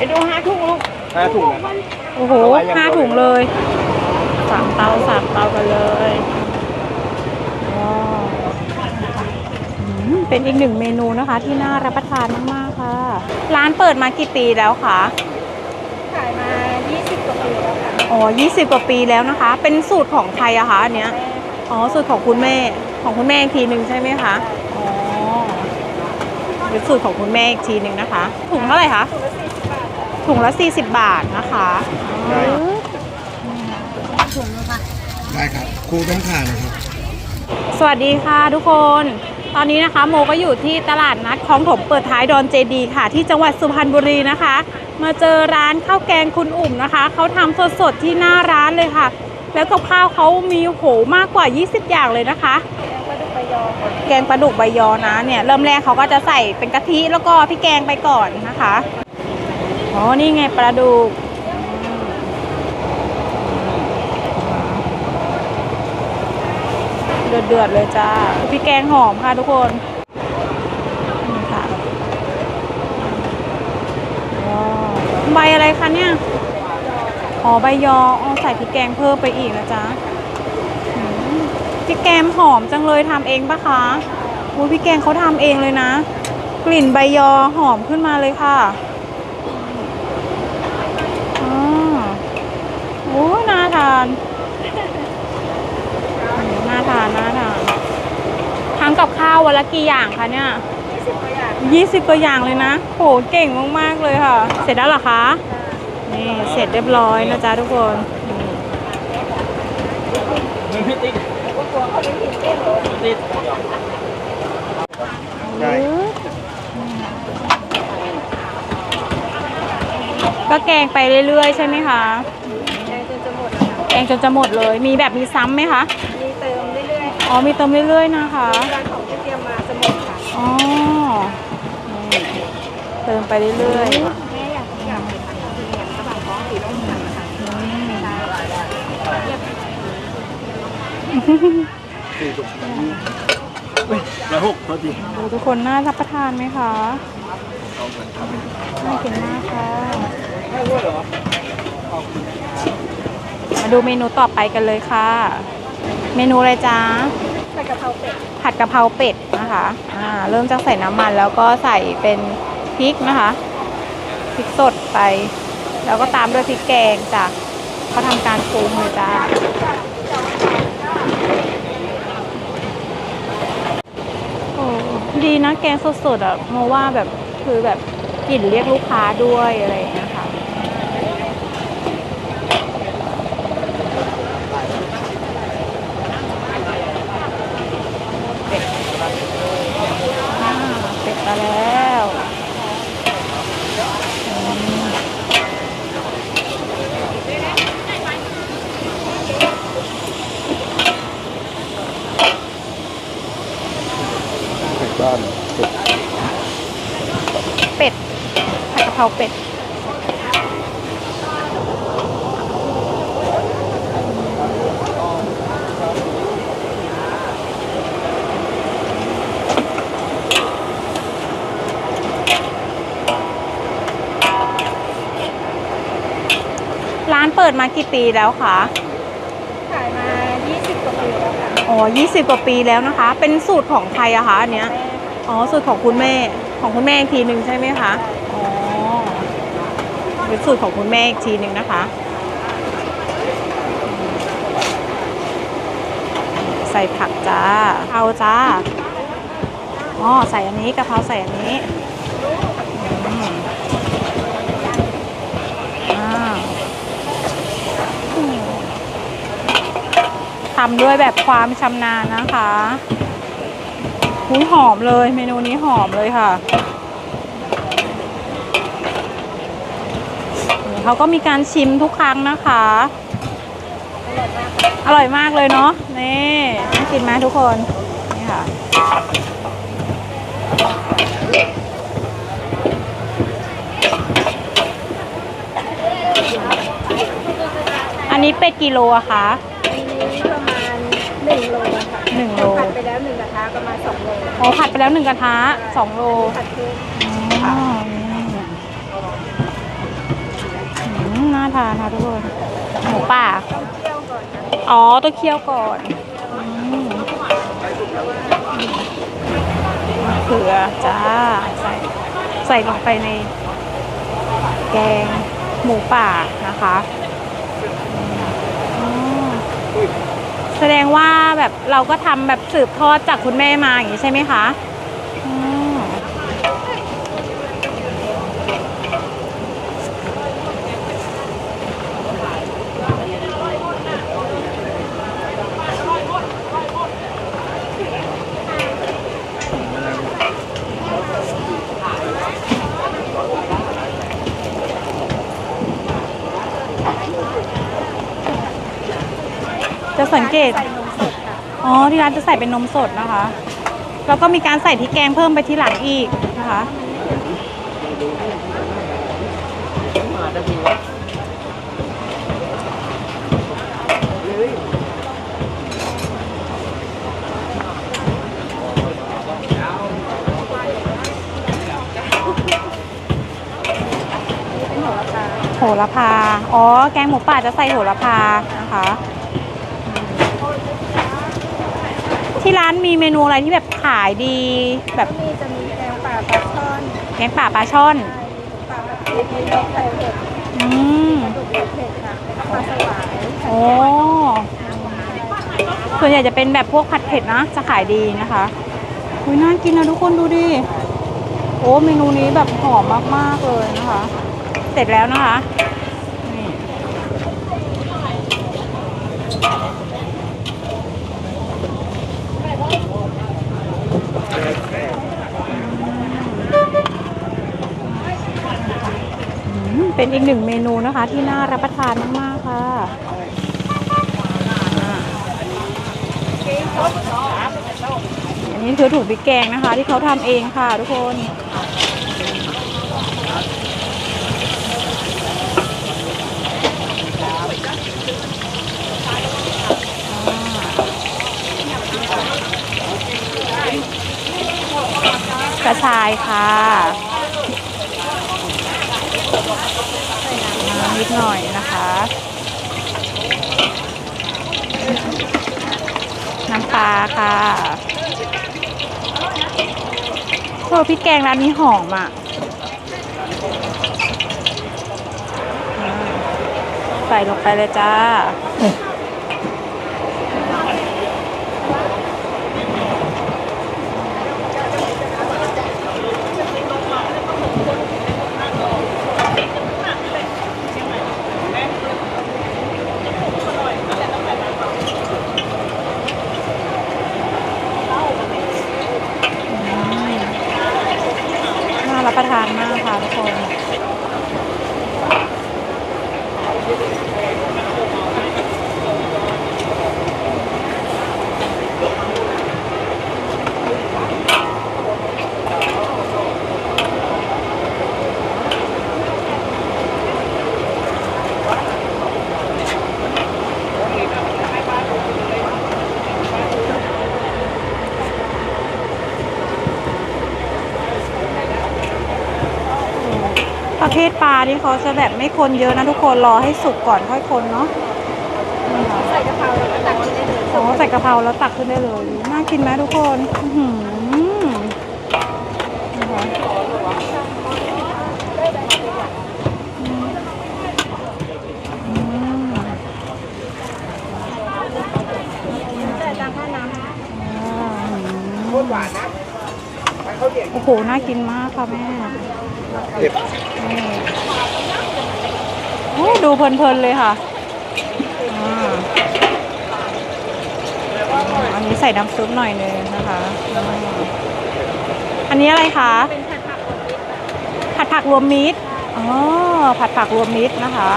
ไปดูห้าทุ่งลูกห้าถุงนะครับ โอ้โหเอาไว้ยังห้าเดียวถุงเลยสามเตาสามเตากันเลยว้าวอืมเป็นอีกหนึ่งเมนูนะคะ ที่น่ารับประทานมากๆค่ะ ร้านเปิดมากี่ปีแล้วคะ ขายมา 20 กว่าปีแล้วค่ะอ๋อ 20 กว่าปีแล้วนะคะ เป็นสูตรของใครอะคะอันเนี้ย อ๋อ สูตรของคุณแม่ ของคุณแม่อีกทีหนึ่งใช่ไหมคะ อ๋อ เป็นสูตรของคุณแม่อีกทีหนึ่งนะคะ ถุงเท่าไหร่คะ ถุงละ 40 บาทนะคะได้ถุงนึงค่ะได้ครับครูต้องขานะครับ สวัสดีค่ะทุกคน ตอนนี้นะคะโมก็อยู่ที่ตลาดนัดคลองถมเปิดท้ายดอนเจดีค่ะ ที่จังหวัดสุพรรณบุรีนะคะ มาเจอร้านข้าวแกงคุณอุ่มนะคะ เขาทำสดๆที่หน้าร้านเลยค่ะ แล้วกับข้าวเขามีโหมากกว่า 20 อย่างเลยนะคะก็ดูไปยอค่ะแกงปลาดุกใบยอนะเนี่ยเริ่มแรกเขาก็จะใส่เป็นกะทิแล้วก็พริกแกงไปก่อนนะคะ อ๋อ นี่ไงปลาดุกเดือดเดือดๆเลยจ้าพริกแกงหอมค่ะทุกคนค่ะใบอะไรคะเนี่ยอ๋อใบยออ๋อใส่พริกแกงเพิ่มไปอีกนะจ๊ะพี่แกงหอมจังเลยทำเองปะคะอุ้ยพี่แกงเขาทำเองเลยนะ กลิ่นใบยอหอมขึ้นมาเลยค่ะอ่า โอ้ยน่าทานอืมน่าทานน่าทานทำกับข้าววันละกี่อย่างคะเนี่ย20กว่าอย่างยี่สิบกว่าอย่างเลยนะ โห เก่งมากๆเลยค่ะ เสร็จแล้วเหรอคะ นี่ เสร็จเรียบร้อยนะจ๊ะทุกคนนี่เงินพี่ติ๊กก็กลัวเขาไม่ผิดเต้นเลยติ๊กได้ก็แกงไปเรื่อยๆใช่ไหมคะ งจนจะหมดเลย มีแบบมีซ้ำไหมคะ มีเติมเรื่อยๆอ๋อ มีเติมเรื่อยๆนะคะร้านของที่เตรียมมาจะหมดค่ะอ๋อนี่เติมไปเรื่อยแม่อยากอยากไปทานข้าวที่เนี่ยกระบะท้องสีร่มค่ะสี่ถุงเฮ้ยร้อยหกโทษทีๆดูทุกคนน่ารับประทานไหมคะน่ากินมากค่ะ ไม่รู้เหรอ มา ดูเมนูต่อไปกันเลยค่ะ เมนูอะไรจ๊ะใส่กะเพราเป็ดผัดกะเพราเป็ดนะคะอ่าเริ่มจากใส่น้ำมันแล้วก็ใส่เป็นพริกนะคะพริกสดไป แล้วก็ตามด้วยพริกแกงจ้ะเขาทำการปรุงเลยจ้าโอ้ดีนะแกงสดๆอะเพราะว่าแบบคือแบบกลิ่นเรียกลูกค้าด้วยอะไรอย่างเงี้ยค่ะ อ่าเป็ด มาแล้วอืมไก่บ้านเป็ดเป็ดผัดกะเพราเป็ด ร้านเปิดมากี่ปีแล้วคะ ขายมา 20 กว่าปีแล้วค่ะอ๋อ20 กว่าปีแล้วนะคะ เป็นสูตรของใครอะคะอันเนี้ยแม่อ๋อ สูตรของคุณแม่ ของคุณแม่อีกทีหนึ่งใช่ไหมคะ อ๋อ เป็นสูตรของคุณแม่อีกทีหนึ่งนะคะ ใส่ผักจ้าเอาจ้า อ๋อ ใส่อันนี้กะเพราใส่อันนี้อืมอ่าอืม ทำด้วยแบบความชำนาญนะคะหุยหอมเลยเมนูนี้หอมเลยค่ะเขาก็มีการชิมทุกครั้งนะคะ อร่อยมากเลยเนาะนี่น่ากินไหมทุกคน นี่ค่ะอันนี้เป็ดกิโลอะคะ ณ1โลค่ะหนึ่งโล ผัดไปแล้วหนึ่งกระทะประมาณ2โลอ๋อผัดไปแล้วหนึ่งกระทะสองโลผัดเพิ่มอ๋อนี่ทานค่ะทุกคนหมูป่าอ๋อต้องเคี่ยวก่อนอืมมะเขือจ้าใส่ใส่ลงไปใน แกงหมูป่านะคะอืม แสดงว่าแบบเราก็ทำแบบสืบทอดจากคุณแม่มาอย่างนี้ใช่ไหมคะ สังเกต อ๋อ ที่ร้านจะใส่เป็นนมสดนะคะ แล้วก็มีการใส่พริกแกงเพิ่มไปที่หลังอีกนะคะ โหระพา อ๋อ แกงหมูป่าจะใส่โหระพานะคะ ที่ร้านมีเมนูอะไรที่แบบขายดี แบบมีจะมีแกงป่าปลาช่อนแกงป่าปลาช่อนปลาแบบเผ็ดมีนกไข่เผ็ดอืมดุกเผ็ดค่ะแล้วก็ปลาสวายโอ้ส่วนใหญ่จะเป็นแบบพวกผัดเผ็ดนะ จะขายดีนะคะอุยน่ากินนะทุกคนดูดิโอ้เมนูนี้แบบหอมมากๆเลยนะคะ เสร็จแล้วนะคะนี่ เป็นอีกหนึ่งเมนูนะคะ ที่น่ารับประทานมาก ๆ ค่ะอันนี้คือถุงพริกแกงนะคะ ที่เขาทำเองค่ะทุกคนกระชายค่ะ นิดหน่อยนะคะ น้ำปลาค่ะโอ้พริกแกงร้านนี้หอมอะใส่ลงไปเลยจ้ารับประทานมากค่ะทุกคน ประเภ ทปลาที่เขาจะแบบไม่คนเยอะนะทุกคนรอให้สุกก่อนค่อยคนเนาะนี่ค่ะใส่กะเพราแล้วก็ตักกินได้เลยอ๋อใส่กะเพราแล้วตักขึ้นได้เลยน่ากินไหมทุกคนอื้อหือนะคะอืมใส่ตามข้าวน้ำอ่าโอ้โหน่ากินมากค่ะแม่ เผ็ดนี่โอ้ดูเพลินๆเลยค่ะอ่าอันนี้ใส่น้ำซุปหน่อยนึงนะคะอ่าอันนี้อะไรคะเป็นผัดผักอบมิตรผัดผักรวมมิตร อ๋อ ผัดผักรวมมิตรนะคะ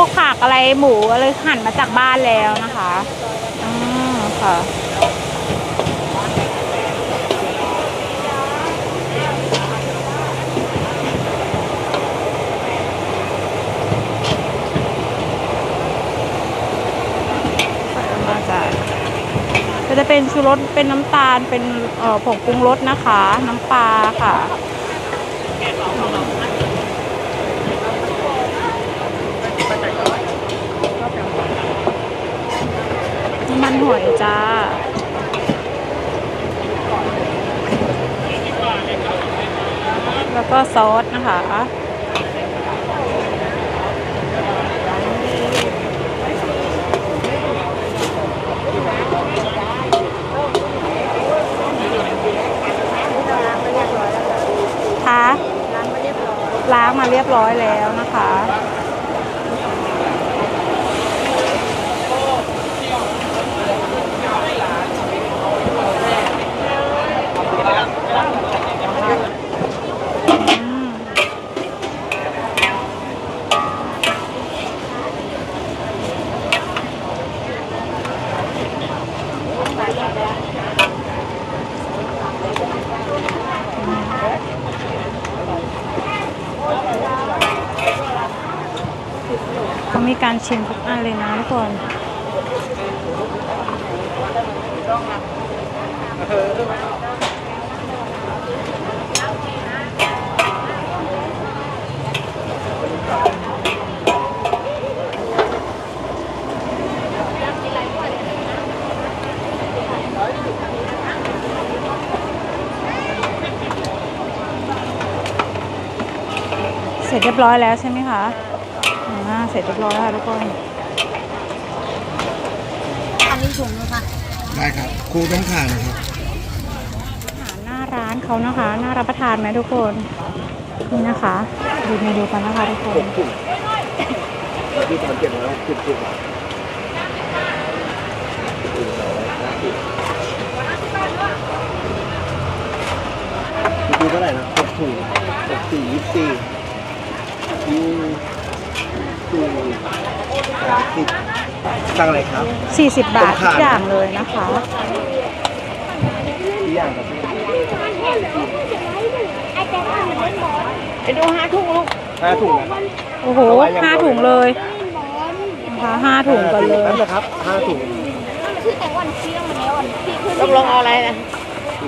วกผักอะไรหมูอะไรหั่นมาจากบ้านแล้วนะคะอ่าค่ะมาจากจะจะเป็นชูรสเป็นน้ำตาลเป็นผงปรุงรสนะคะ น้ำปลาค่ะ มันหอยจ้าแล้วก็ซอสนะคะคะล้างมาเรียบร้อยแล้วนะคะ ชิมทุกอันเลยนะทุกคนเสร็จเรียบร้อยแล้วใช่ไหมคะ เสร็จเรียบร้อยแล้วค่ะทุกคน อันนี้ถุงนึงค่ะได้ครับครูต้องข่างนะครับอาหารหน้าร้านเขานะคะ น่ารับประทานไหมทุกคนนี่นะคะดูเมนูกันนะคะทุกคหนกถุงที่ตอนเจ็ดร้อยสิบถุงดูเท่าไหร่นะหกถุงหกสี่ยี่สิบสี่ยี่สี่ สามสิบสั่งอะไรครับ 40 บาททุกอย่างเลยนะคะที่อย่างครับไปดูห้าถุงลูกห้าถุงนะครับโอ้โหห้าถุงเลยนะคะห้าถุงกันเลยนั่นนะครับห้าถุงต้องลงเอาอะไรนะ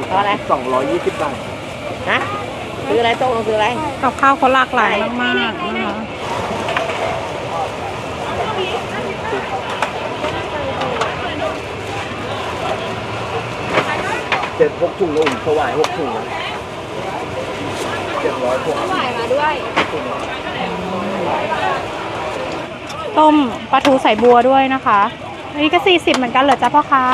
เอาอะไร สองร้อยยี่สิบบาท ฮะซื้ออะไรโต๊ะลงซื้ออะไร กับข้าวเขาหลากหลายมากๆนะคะ เจ็ดหกถุงแล้วอุ่นถวายหกถุงเจ็ดร้อยหกต้มปลาทูใส่บัวด้วยนะคะอันนี้ก็ 40 เหมือนกันเหรอจ๊ะพ่อค้า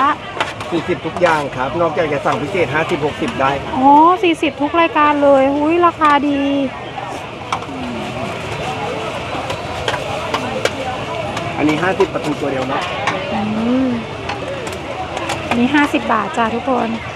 สี่สิบทุกอย่างครับ นอกจากจะสั่งพิเศษห้าสิบหกสิบได้ครับอ๋อ40 ทุกรายการเลยหุ้ยราคาดี อันนี้ห้าสิบประตูตัวเดียวเนาะอืมอันนี้ 50 บาทจ้าทุกคนค